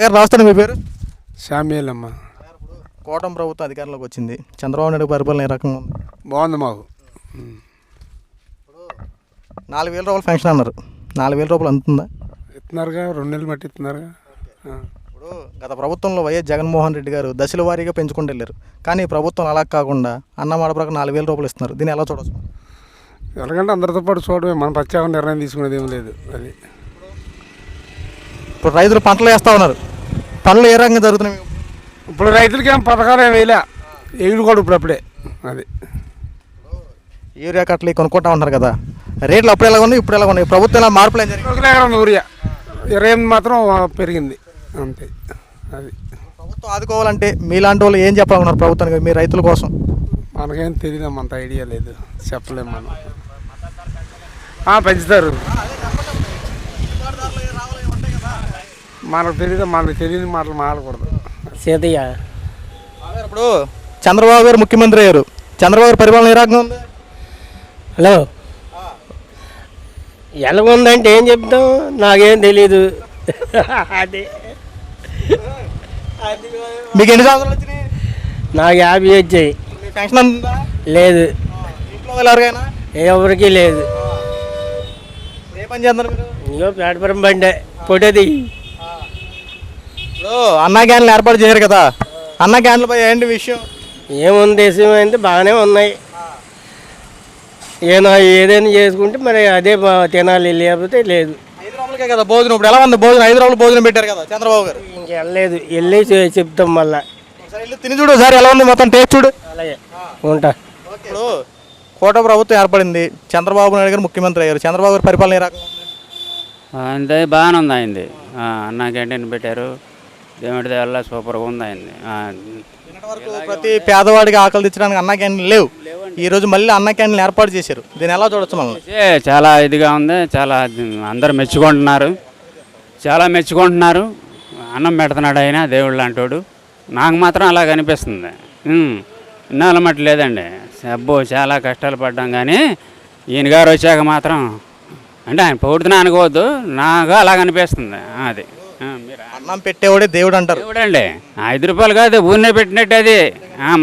గారు నమస్తే మీ పేరు? శామ్యాలమ్మ కోటం ప్రభుత్వం అధికారంలోకి వచ్చింది. చంద్రబాబు నాయుడు పరిపాలన ఏ రకంగా ఉంది? బాగుంది మాకు. నాలుగు వేల రూపాయలు పెన్షన్ అన్నారు. నాలుగు వేల రూపాయలు అందుతుందా? ఇస్తున్నారుగా రెండు నెలలు మట్టి ఇస్తున్నారుగా. ఇప్పుడు గత ప్రభుత్వంలో వైఎస్ జగన్మోహన్ రెడ్డి గారు దశల వారీగా పెంచుకుంటూ వెళ్ళారు. కానీ ప్రభుత్వం అలా కాకుండా అన్న మాట ప్రకారం నాలుగు వేల రూపాయలు ఇస్తున్నారు. దీన్ని ఎలా చూడొచ్చు? ఎలాగంటే అందరితో పాటు చూడమే మన ప్రత్యేక నిర్ణయం తీసుకునేది ఏం లేదు. అది. ఇప్పుడు రైతులు పంటలు వేస్తూ ఉన్నారు. పనులు ఏ రకంగా జరుగుతున్నాయి? మీకు? ఇప్పుడు రైతులకి ఏం పథకాలు ఏం వేయలే. ఎగుడు కూడా ఇప్పుడు అప్పుడే. అది. యూరియా కట్టలు కొనుక్కుంటా ఉంటారు కదా. రేట్లు అప్పుడు ఎలా ఉన్నాయి ఇప్పుడు ఎలా ఉన్నాయి? ప్రభుత్వం ఎలా మార్పులు ఏం జరిగింది ఒక ఎకరం యూరియా. ఇరవై ఎనిమిది మాత్రం పెరిగింది. అంతే. అది. ప్రభుత్వం ఆదుకోవాలంటే మీలాంటి వాళ్ళు ఏం చెప్పాలన్నారు ప్రభుత్వానికి మీ రైతుల కోసం? మనకేం తెలియదు అంత ఐడియా లేదు. చెప్పలేము మనం. ఆ, పెంచుతారు. మనకు తెలియదు మనకు తెలియని మాటలు మాట్లాడకూడదు. సీతయ్య. ఇప్పుడు చంద్రబాబు గారు ముఖ్యమంత్రి అయ్యారు. చంద్రబాబు గారి పరిపాలన ఏ రకంగా ఉంది? హలో. ఎలాగుందంటే ఏం చెప్తాం? నాకేం తెలీదు. అది. మీకు ఎన్ని సంవత్సరాలు వచ్చినాయి? నాకు యాభై వచ్చాయి. పెన్షన్ లేదు. ఇంట్లో వాళ్ళు ఎవరికైనా? ఎవరికి లేదు. ఏ పని చేస్తున్నారు మీరు? ఇంకో ప్లాట్ఫారం బండే. ఇప్పుడు అన్నా క్యాన్లు ఏర్పాటు చేశారు కదా. అన్నా క్యాన్లపై ఏంటి విషయం? ఏముంది దేశం అయితే బాగానే ఉన్నాయి. ఏదో ఏదైనా చేసుకుంటే మరి అదే బా- తినాలి లేకపోతే లేదు. ఐదు రూపాయలకే కదా భోజనం? ఇప్పుడు ఎలా ఉంది భోజనం? ఐదు రూపాయలు భోజనం పెట్టారు కదా చంద్రబాబు గారు. ఇంకెళ్ళలేదు వెళ్ళి చెప్తాం మళ్ళా. తిని చూడు సార్ ఎలా ఉంది మొత్తం టేస్ట్ చూడు. అలాగే. ఉంటా. ఇప్పుడు కోట ప్రభుత్వం ఏర్పడింది. చంద్రబాబు నాయుడు గారు ముఖ్యమంత్రి అయ్యారు. చంద్రబాబు గారి పరిపాలన ఏ రకంగా అంతే బాగానే ఉంది అయింది. అన్న క్యాంటీన్ పెట్టారు. దేవుడి వల్ల సూపర్గా ఉంది ప్రతి పేదవాడికి ఆకలి తెచ్చడానికి అన్న క్యాంటీన్ లేవు. ఈ రోజు మళ్ళీ అన్న క్యాంటీన్ ఏర్పాటు చేశారు. దీన్ని ఎలా చూడొచ్చు మనం చాలా ఇదిగా ఉంది. చాలా అందరు మెచ్చుకుంటున్నారు. చాలా మెచ్చుకుంటున్నారు. అన్నం పెడుతున్నాడు ఆయన దేవుడు లాంటోడు. నాకు మాత్రం అలా కనిపిస్తుంది. ఉమ్, ఇన్నాళ్ళ మట్టి లేదండి. అబ్బో చాలా కష్టాలు పడ్డాం కానీ ఈయన గారు వచ్చాక మాత్రం అంటే ఆయన పొగుడుతున్నా అనుకోవద్దు. నాకు అలా కనిపిస్తుంది. అది. అన్నం పెట్టేవాడే దేవుడు అంటారు చూడండి ఐదు రూపాయలు కాదు ఊరినే పెట్టినట్టు అది.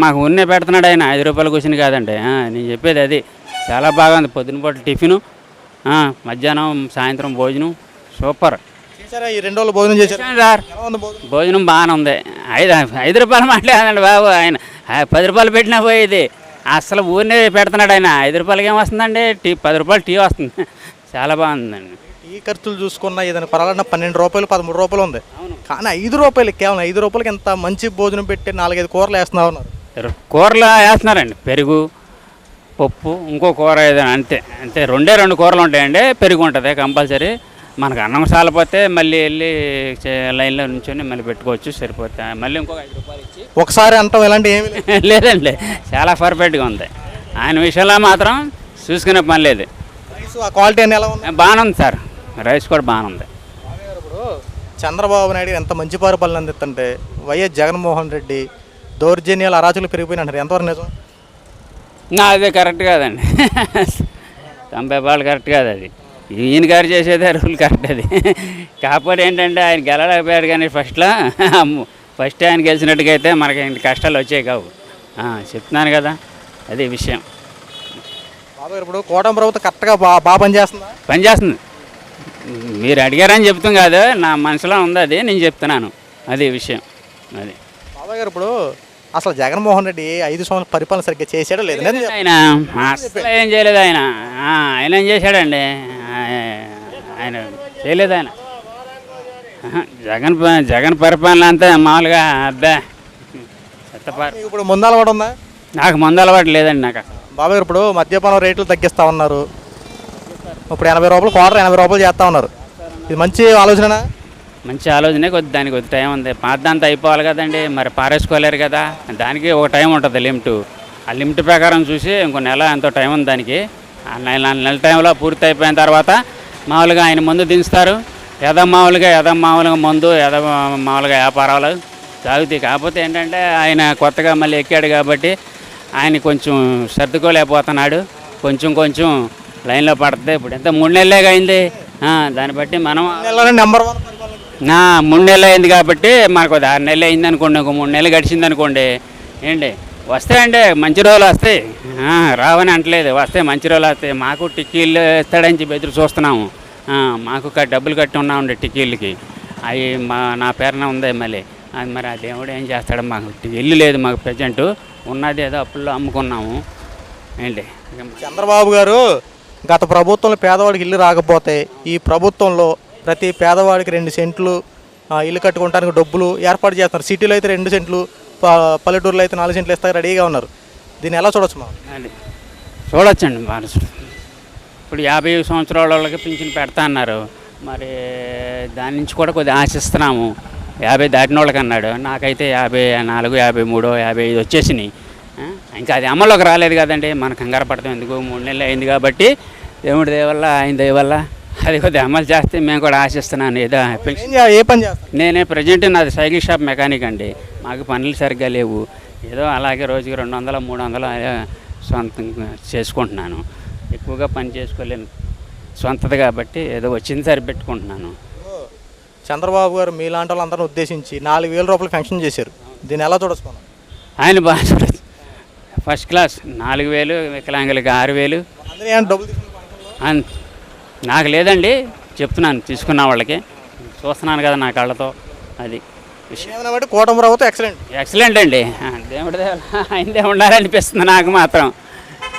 మాకు ఊరినే పెడుతున్నాడు ఆయన. ఐదు రూపాయలు కూర్చుని కాదండి. నేను చెప్పేది అది. చాలా బాగా ఉంది. పొద్దున పూట టిఫిను మధ్యాహ్నం సాయంత్రం భోజనం. సూపర్. చేశారా? ఈ రెండు రోజులు భోజనం చేశారు. సార్. భోజనం? బాగానే ఉంది. ఐదు ఐదు రూపాయలు మాట్లాడండి బాబు ఆయన. పది రూపాయలు పెట్టినా పోయేది. అసలు ఊరినే పెడుతున్నాడు ఆయన. ఐదు రూపాయలకి ఏం వస్తుందండి? టీ పది రూపాయలు టీ వస్తుంది. చాలా బాగుందండి. ఈ ఖర్చులు చూసుకున్న ఏదైనా పర్వాలన్నా పన్నెండు రూపాయలు పదమూడు రూపాయలు ఉంది. కానీ ఐదు రూపాయలు కేవలం ఐదు రూపాయలకి ఎంత మంచి భోజనం పెట్టి నాలుగైదు కూరలు వేస్తున్నా ఉన్నారు కూరలు వేస్తున్నారండి. పెరుగు పప్పు ఇంకో కూర ఏదైనా అంతే. అంతే రెండే రెండు కూరలు ఉంటాయండి. పెరుగు ఉంటుంది కంపల్సరీ. మనకు అన్నం సాలపోతే మళ్ళీ వెళ్ళి లైన్లో నుంచొని మళ్ళీ పెట్టుకోవచ్చు సరిపోతే. మళ్ళీ ఇంకొక ఐదు రూపాయలు ఇచ్చి ఒకసారి అంటాం ఇలాంటి ఏమి లేదు. లేదండి. చాలా పర్ఫెక్ట్గా ఉంది. ఆయన విషయంలో మాత్రం చూసుకునే పని లేదు. క్వాలిటీ అని ఎలా ఉంది? బాగానే ఉంది సార్. రైస్ కూడా బాగానే ఉంది. ఇప్పుడు చంద్రబాబు నాయుడు ఎంత మంచి పరిపాలన అందిస్తుంటే వైఎస్ జగన్మోహన్ రెడ్డి దౌర్జన్యాలు అరాచులు పెరిగిపోయిన అంటారు ఎంతవరకు నిజం? నా అదే కరెక్ట్ కాదండి. తొంభై బాల్ కరెక్ట్ కాదు అది. ఈయన గారు చేసేదే రూల్ కరెక్ట్ అది. కాకపోతే ఏంటంటే ఆయన గెలలేకపోయాడు కానీ ఫస్ట్లో ఫస్ట్ ఆయన గెలిచినట్టుగా అయితే మనకి కష్టాలు వచ్చాయి కావు. చెప్తున్నాను కదా అది విషయం. బాబు ఇప్పుడు కూటమి ప్రభుత్వం కరెక్ట్గా బా బాగా పనిచేస్తుందా? పనిచేస్తుంది. మీరు అడిగారని చెప్తాం కాదు. నా మనసులో ఉంది అది నేను చెప్తున్నాను. అది విషయం. అది. బాబాయ్ గారు ఇప్పుడు అసలు జగన్మోహన్ రెడ్డి ఐదు సంవత్సరాల పరిపాలన సరిగ్గా చేశాడో లేదు. ఆయన. అసలు ఏం చేయలేదు ఆయన. ఆయన ఏం చేశాడండి? ఆయన చేయలేదు ఆయన. జగన్ జగన్ పరిపాలన అంతా మామూలుగా అబ్బా. చెత్తపారు ఇప్పుడు ముందు అలవాటు ఉందా? నాకు మందు అలవాటు లేదండి నాకు బాబాయ్ గారు ఇప్పుడు మద్యపానం రేట్లు తగ్గిస్తా ఉన్నారు. ఇప్పుడు ఎనభై రూపాయలు క్వార్టర్ ఎనభై రూపాయలు చేస్తా ఉన్నారు. ఇది మంచి ఆలోచన మంచి ఆలోచనే కొద్ది దానికి కొద్ది టైం ఉంది. పాతదంతా అయిపోవాలి కదండి మరి పారేసుకోలేరు కదా. దానికి ఒక టైం ఉంటుంది లిమిట్. ఆ లిమిట్ ప్రకారం చూసి ఇంకో నెల ఎంతో టైం ఉంది దానికి. ఆ నెల నెల టైంలో పూర్తి అయిపోయిన తర్వాత మామూలుగా ఆయన ముందు దించుతారు. యథ మామూలుగా యథ మామూలుగా మందు యథ మామూలుగా వ్యాపారాలు సాగుతాయి. కాకపోతే ఏంటంటే ఆయన కొత్తగా మళ్ళీ ఎక్కాడు కాబట్టి ఆయన కొంచెం సర్దుకోలేకపోతున్నాడు. కొంచెం కొంచెం లైన్లో పడుతుంది ఇప్పుడు ఎంత మూడు నెలలేగా అయింది? దాన్ని బట్టి మనం నెంబర్ వన్ నా మూడు నెలలు అయింది కాబట్టి మనకు ఒక ఆరు నెలలు అయింది అనుకోండి ఒక మూడు నెలలు గడిచింది అనుకోండి. ఏంటి? వస్తాయండి మంచి రోజులు వస్తాయి. రావని అంటలేదు. వస్తాయి మంచి రోజులు వస్తాయి. మాకు టిక్కీలు ఇస్తాడని చెప్పి ఎదురు చూస్తున్నాము. మాకు డబ్బులు కట్టి ఉన్నామండి టిక్కీలకి. అవి మా నా పేరున ఉంది మళ్ళీ అది మరి ఆ దేవుడు ఏం చేస్తాడో? మాకు ఇల్లు లేదు మాకు ప్రజెంట్. ఉన్నది ఏదో అప్పుల్లో అమ్ముకున్నాము. ఏంటి? చంద్రబాబు గారు గత ప్రభుత్వంలో పేదవాడికి ఇల్లు రాకపోతే ఈ ప్రభుత్వంలో ప్రతి పేదవాడికి రెండు సెంట్లు ఇల్లు కట్టుకోవడానికి డబ్బులు ఏర్పాటు చేస్తున్నారు. సిటీలో అయితే రెండు సెంట్లు ప- పల్లెటూరులో అయితే నాలుగు సెంట్లు ఇస్తారు రెడీగా ఉన్నారు. దీన్ని ఎలా చూడొచ్చు మా చూడొచ్చండి మనసుడు ఇప్పుడు యాభై సంవత్సరాల వాళ్ళకి పింఛన్ పెడతా అన్నారు. మరి దాని నుంచి కూడా కొద్దిగా ఆశిస్తున్నాము. యాభై దాటిన వాళ్ళకి అన్నాడు. నాకైతే యాభై నాలుగు యాభై మూడు యాభై ఐదు వచ్చేసినాయి. ఇంకా అది అమల్లోకి రాలేదు కదండి. మన కంగారు పడతాం. ఎందుకు మూడు నెలలు అయింది కాబట్టి దేవుడి దయ వల్ల ఆయన దయ వల్ల అది కొద్దిగా అమలు చేస్తే మేము కూడా ఆశిస్తున్నాను ఏదో ఏం పని నేనే ప్రజెంట్ నాది సైకిల్ షాప్ మెకానిక్ అండి. మాకు పనులు సరిగ్గా లేవు. ఏదో అలాగే రోజుకి రెండు వందలు మూడు వందలు సొంతంగా చేసుకుంటున్నాను. ఎక్కువగా పని చేసుకోలేను. సొంతది కాబట్టి ఏదో వచ్చింది సరిపెట్టుకుంటున్నాను. చంద్రబాబు గారు మీలాంటి వాళ్ళందరిని ఉద్దేశించి నాలుగు వేల రూపాయలు ఫంక్షన్ చేశారు. దీన్ని ఎలా చూడొచ్చు ఆయన బాగా ఫస్ట్ క్లాస్ నాలుగు వేలు వికలాంగులకి ఆరు వేలు. నాకు లేదండి చెప్తున్నాను తీసుకున్న వాళ్ళకి. చూస్తున్నాను కదా నా కళ్ళతో అది విషయం. ఏమైనా బట్టి కూటమి ప్రభుత్వం ఎక్సలెంట్ ఎక్సలెంట్ అండి. దేవుడి దేవ ఆయనదే ఉండాలనిపిస్తుంది నాకు మాత్రం.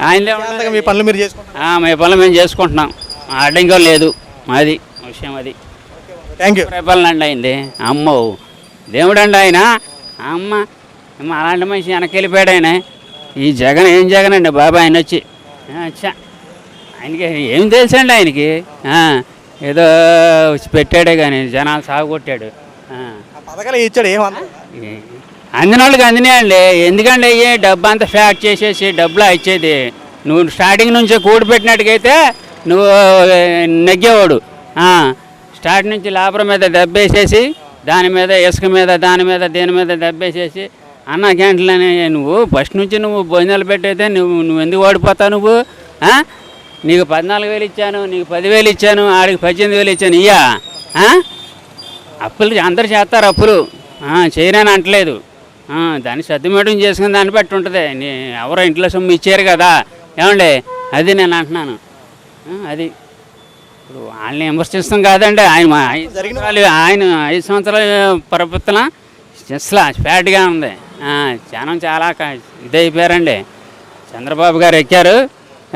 ఆయనదే మీ పనులు మీరు చేసుకుంటారు ఆ, మీ పనులు మేము చేసుకుంటున్నాం. అడ్డంగా లేదు అది విషయం అది. థ్యాంక్ యూ రేపలండి అయింది. అమ్మో దేవుడండి ఆయన. అమ్మ అమ్మ, అలాంటి మనిషి వెనక్కి వెళ్ళిపోయాడు ఆయన. ఈ జగన్ ఏం జగన్ అండి బాబా ఆయన వచ్చి ఆయనకి ఏం తెలుసండి ఆయనకి? ఏదో పెట్టాడే కానీ జనాలు సాగుకొట్టాడు పథకాలు ఇచ్చాడు ఏమన్నా అందిన వాళ్ళకి అందినాయండి ఎందుకంటే అయ్యి డబ్బు అంతా ఫ్యాక్ట్ చేసేసి డబ్బులు ఇచ్చేది? నువ్వు స్టార్టింగ్ నుంచి కూడి పెట్టినట్టుగైతే నువ్వు నెగ్గేవాడు. స్టార్ట్ నుంచి లేబర్ మీద దెబ్బేసేసి దాని మీద ఇసుక మీద దాని మీద దీని మీద దెబ్బేసేసి అన్న క్యాంటీన్లని నువ్వు ఫస్ట్ నుంచి నువ్వు భోజనాలు పెట్టయితే నువ్వు నువ్వు ఎందుకు ఓడిపోతావు నువ్వు? నీకు పద్నాలుగు వేలు ఇచ్చాను నీకు పదివేలు ఇచ్చాను ఆడికి పద్దెనిమిది వేలు ఇచ్చాను ఇయ్యా? అప్పులు అందరు చేస్తారు అప్పులు. చేయరని అంటలేదు. దాన్ని సర్దుమేటం చేసుకుని దాన్ని బట్టి ఉంటుంది. నీ ఎవరో ఇంట్లో సొమ్ము ఇచ్చారు కదా. ఏమండి? అది నేను అంటున్నాను. అది. ఇప్పుడు వాళ్ళని విమర్శిస్తాం కాదండి. ఆయన ఐదు సంవత్సరాలు ఆయన ఐదు సంవత్సరాల ప్రభుత్వం అసలు ఫ్యాట్గా ఉంది. జనం చాలా ఇదైపోయారండి. చంద్రబాబు గారు ఎక్కారు.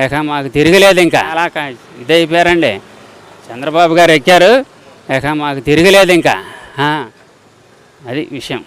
ఇక మాకు తిరగలేదు ఇంకా. అలా ఇదైపోయారండి. చంద్రబాబు గారు ఎక్కారు. ఇక మాకు తిరగలేదు ఇంకా. అది విషయం.